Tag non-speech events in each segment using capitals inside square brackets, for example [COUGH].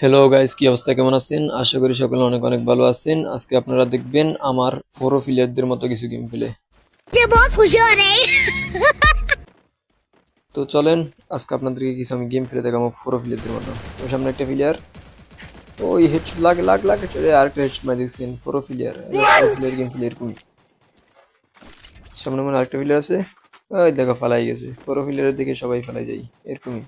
Hello guys কি অবস্থা? কেমন আছেন? আশা করি সকলে অনেক অনেক ভালো আছেন। আজকে আপনারা দেখবেন আমার ফোরো প্লেয়ারদের মতো কিছু গেম খেলে। [LAUGHS] তো চলেন আজকে আপনাদেরকে কিছু আমি গেম ফেলে দেখাবো ফোরো প্লেয়ারদের মতো। ওর সামনে একটা প্লেয়ার ওই হেড লাগে লাগ লাগে আরেকটা হেডশট মারি দেখছেন ফোরো ফিলিয়ার প্লেয়ার গেম প্লেয়ার এরকমই। সামনে মনে আরেকটা ফিলিয়ার আছে। ওই দেখো ফালাই গেছে। ফোরো প্লেয়ারের দিকে সবাই ফালাই যাই এরকমই।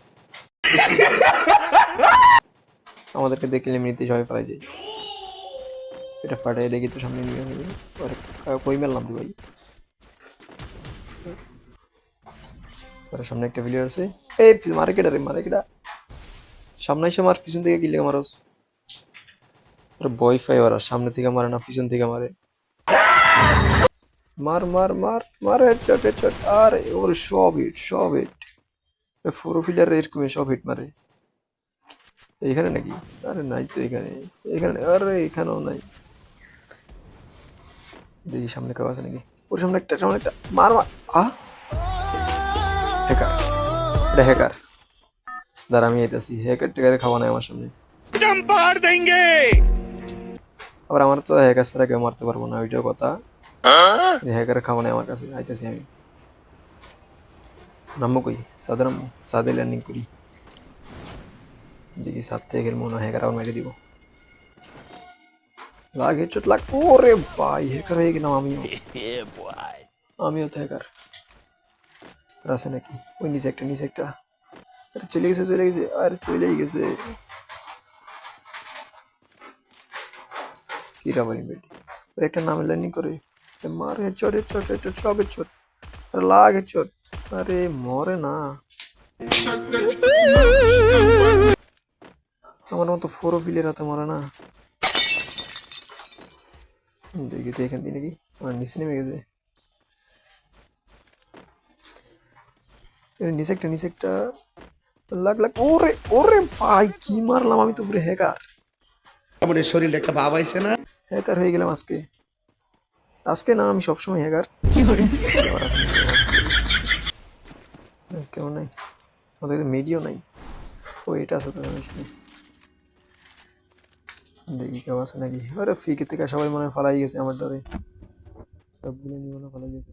আমাদেরকে দেখে এমনিতেই সবাই ফালাই যায় এটা ফাটাই দেখি তো সামনে নিয়ে পরে কই মেললাম ভাই? পরে সামনে একটা প্লেয়ার আছে। এই পি- মারে কেডা রে, মারে কেডা? সামনে এসে মার, পিছন থেকে কিলে মারস। আরে বয় ফাই ওরা, সামনে থেকে মারে না, পিছন থেকে মারে। মার মার মার মার হেডশট হেডশট আরে, ওর সব হিট সব হিট ফোর ফিলার এরকমই সব হিট মারে। এইখানে নাকি? আরে নাই তো এখানে। এখানে আরে এখানেও নাই। দেখি সামনে কেউ আছে নাকি? ওর সামনে একটা সামনে একটা। মার মার। আহ! হ্যাকার এটা হ্যাকার দাঁড়া আমি আইতাছি। হ্যাকার টেকারে খাওয়া নাই আমার সামনে। আবার আমার তো হ্যাকার সারা কেউ মারতে পারব না ওইটার কথা। হ্যাকার খাওয়া নাই আমার কাছে। আইতাছি আমি। নাম্মু কই? সাদা নাম্মু সাদে ল্যান্ডিং করি। দেখি সাত থেকে মনে হয় হ্যাকার আবার মেরে দিব লাগ হেডশট লাগ ওরে ভাই হ্যাকার হয়ে গেলাম আমিও আমিও তো হ্যাকার আর আছে নাকি ওই নিচে একটা নিচে একটা আরে চলে গেছে চলে গেছে আরে চলেই গেছে কি রাবারি বেটি ওর একটা নামে ল্যান্ডিং করে এ মার হেডশট হেডশট হেডশট সব হেডশট আরে লাগ হেডশট আরে মরে না আমার মতো ফোরো ফিলের হাতে মরে না। দেখি তো এখান দিয়ে নাকি? আমার নিচে নেমে গেছে। নিচে একটা নিচে একটা লাগ লাগ ওরে ওরে ভাই কি মারলাম আমি তো পুরো হ্যাকার আমাদের শরীরে একটা ভাব আইছে না। হ্যাকার হয়ে গেলাম আজকে। আজকে না আমি সবসময় হ্যাকার আজকে কেউ নাই। ওদের মিডিও নাই। ও এটা আছে তো। দেখি কেউ আছে নাকি? আরে ফিকে থেকে সবাই মনে হয় ফালাই গেছে আমার ডরে সবগুলো নিয়ে মনে ফালাই গেছে।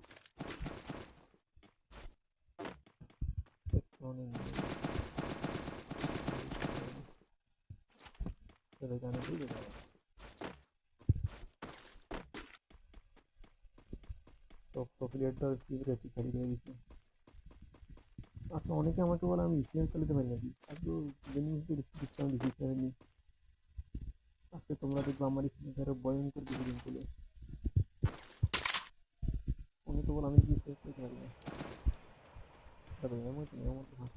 সব দিয়ে দিচ্ছে। আচ্ছা অনেকে আমাকে বলে আমি স্পেন্স চালাতে পারি নাকি? আজকে গেমিং ডিসকাউন্ট দিচ্ছি। আজকে তোমরা দেখবে আমার স্পেন্সারে ভয়ঙ্কর কিছু দিন চলে অনেকে বলে, আমি কি স্পেন্স চালাতে পারি না? তবে এমন কি এমন তো আমার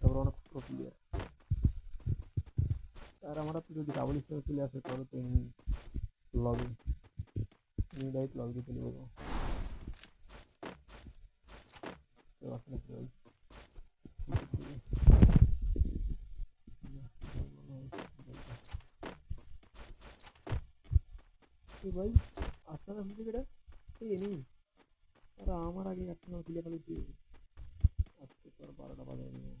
তারপর অনেক প্রফিলিয়ার আর আমার যদি ডাবল স্পেস চলে আসে, তাহলে তো এমনি লবি আমি ডাইরেক্ট চলে কেউ আসে না এই ভাই আসছে না খুঁজে কেটা এই এনি আর আমার আগে আসছে না খুলে ফেলেছি। আজকে তো আর বারোটা নাই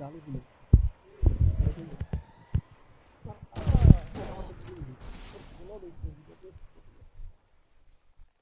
লালু ছিল।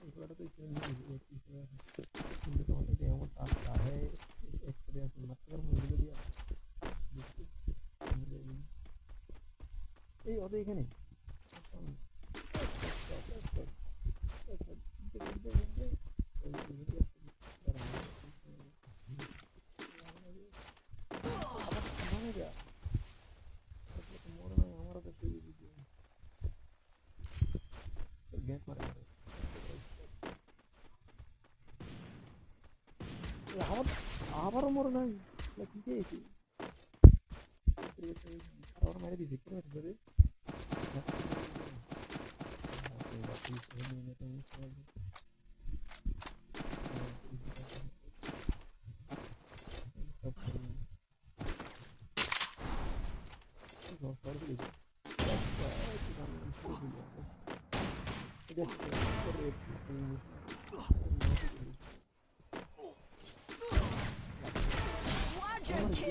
আমার এমন শেষ এমন শেষ আসতে না লাগে ফটো ফাইট করে এই আর্সেনাল নাই এগুলোটা তো স্পেন নিয়ে গেছে স্পেন কিন্তু তোমাদের যে এমন টাস আছে এক্সপেরিয়েন্স মারতে পারব এগুলো দিয়ে এই ওদের এখানে আমার এ আবার আবারও মরে নাই এ কি খেয়েছি আর ওরা মেরে দিছে কি হচ্ছে রে Quadra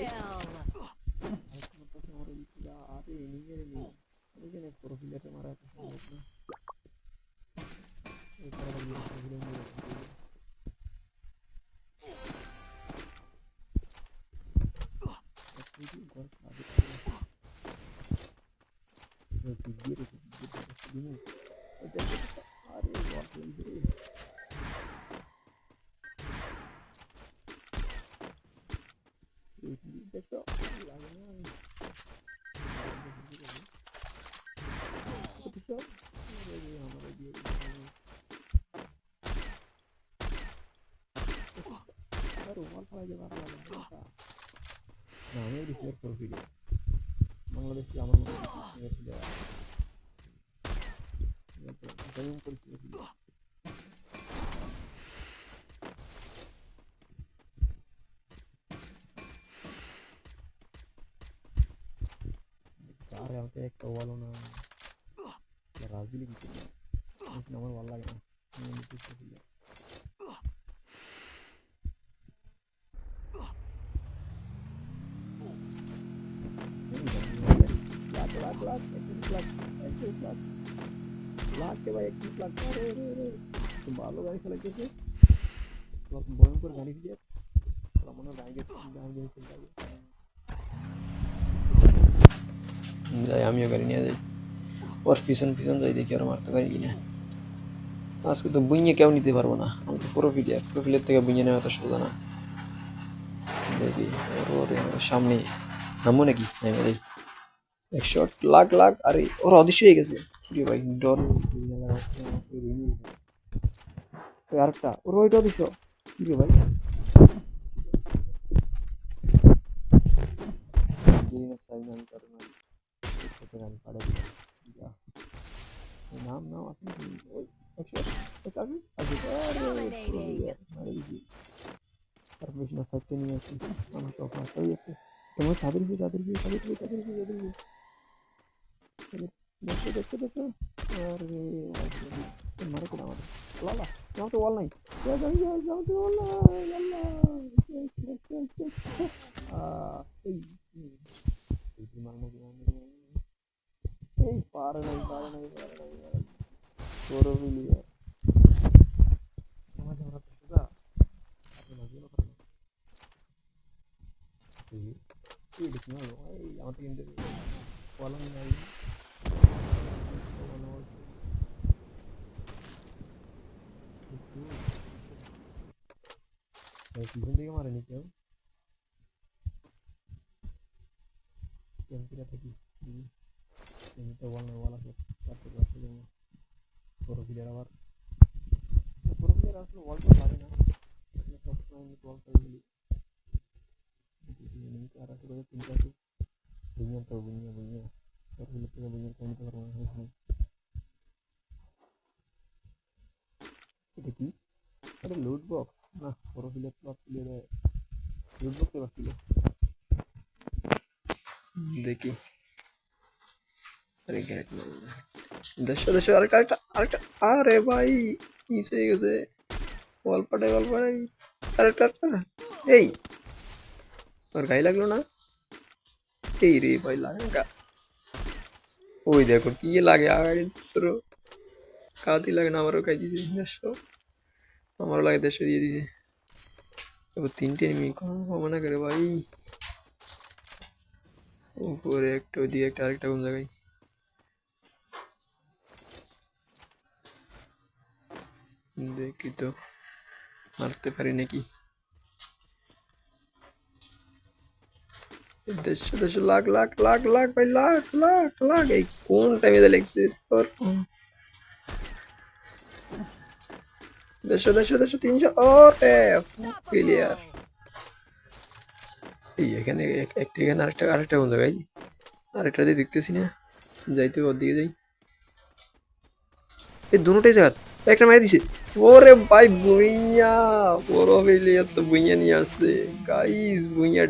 kill. আরে নিজের নেই এখানে প্রোফাইলটা মারা এত সম্ভব না এই করে আবার বিরক্ত হলে আমি বিরক্ত হয়ে যাই। আপনি কি ঘর সাথে দিয়ে রেখে দিয়ে আরে বাপ রে দেখছ লাগে না দেখছ আমার দিয়ে আর ওয়াল ফলাই যাবে আর না আমি ডিসপ্লে প্রোফাইল বাংলাদেশি আমার মতো ডিসপ্লে আমি পরিস্থিতি আরে আমাকে একটা বলো না রাজবিলি কি করব বুঝলি, আমার ভালো লাগে না কে ভালো গাড়ি চালাইতেছে ভয়ঙ্কর গাড়ি দিয়ে মনে হয় গাড়ি গেছে গাড়ি গেছে যাই, আমিও গাড়ি নিয়ে যাই। ওর পিছন পিছন যাই, দেখি আর মারতে পারি কিনা। আজকে তো বুইয়ে কেউ নিতে পারব না। আমি তো প্রোফিলিয়ার প্রোফিলের থেকে বুইয়ে নেওয়া তো সোজা না। দেখি সামনে নামবো নাকি? নেমে যাই এক শট লাখ লাখ, আরে, ওর অদৃশ্য হয়ে গেছে। কিরে ভাই ডর আরেকটা, ওর ওইটা কি রে ভাই? চাই আমি কারও নাই ছোট গান পাড়ে দিলাম যা। ওই নাম নাম আছে নাকি? ওই একশো এক আসবে আসবে আরে পুরো ইয়ে, মারে দিছি তারপর বেশি না সাইডটা নিয়ে আসি আমার তো ফাঁসা হয়ে যাচ্ছে তোমার তাদের কি তাদের কি তাদের কি তাদের কি তাদের কি দেখছ দেখছ দেখছ আরে মারে করে আমাদের লালা যাও তো ওয়াল নাই যাও যাও যাও যাও তো ওয়াল নাই আল্লাহ শেষ শেষ শেষ শেষ শেষ আহ, এই হুম। এই যে মারনা কি মারনা কি মারনা কি। এই পারে নাই পারে নাই পারে নাই পারে নাই তোরও মিলিয়ে আমার ঝামেলা তো সোজা আপনি মাঝিও না পারেন এই এই দেখি না এই আমার তো কিন্তু ওয়াল নাই ওয়াল নাই এই পিছন থেকে মারেনি কেউ এমপিটা থাকি এমনিতে ওয়াল না ওয়াল আছে চারটে পাঁচটা জন্য বড় প্লেয়ার আবার বড় প্লেয়ার আসলে ওয়ালটা পারে না আমি সবসময় এমনি ওয়াল সাইড খেলি এমনিতে আর আসলে করে তিনটা আছে বুঝিয়ে তো বুঝিয়ে বুঝিয়ে বড় প্লেয়ার থেকে বুঝিয়ে কম নিতে পারব না এখানে এটা কি এটা লুট বক্স না বড় player plus player loot box এবার ছিল দেখি আরে গ্যারেট দেড়শো দেড়শো আরেকটা আরেকটা আরেকটা আরে ভাই মিস হয়ে গেছে বল পাটাই বল পাটাই আরেকটা আরেকটা এই তোর গায়ে লাগল না এই রে ভাই লাগে ওই দেখো কি লাগে তোর কাতি লাগে না আমারও খাই দিয়েছে দেড়শো আমারও লাগে দেড়শো দিয়ে দিয়েছে এবার তিনটে নিমি কম না করে ভাই উপরে একটা ওইদিকে একটা আরেকটা কোন জায়গায় দেখি তো মারতে পারি নাকি দেড়শো দেড়শো, লাখ লাখ লাখ লাখ, ভাই, লাখ লাখ লাখ। এই কোন টাইমে লেগছে তোর দেড়শো দেড়শো দেড়শো, তিনশো। ওরে ক্লিয়ার এই, এখানে একটা, এখানে আরেকটা আরেকটা বন্ধ গাই আরেকটা দিয়ে দেখতেছি না। যাইতে ওর দিকে যাই। এই দুটোটাই জায়গা একটা মেরে দিছে। ওরে, ভাই বুইয়া বড় হইলে এত বুইয়া নিয়ে আসছে। গাইস বুইয়া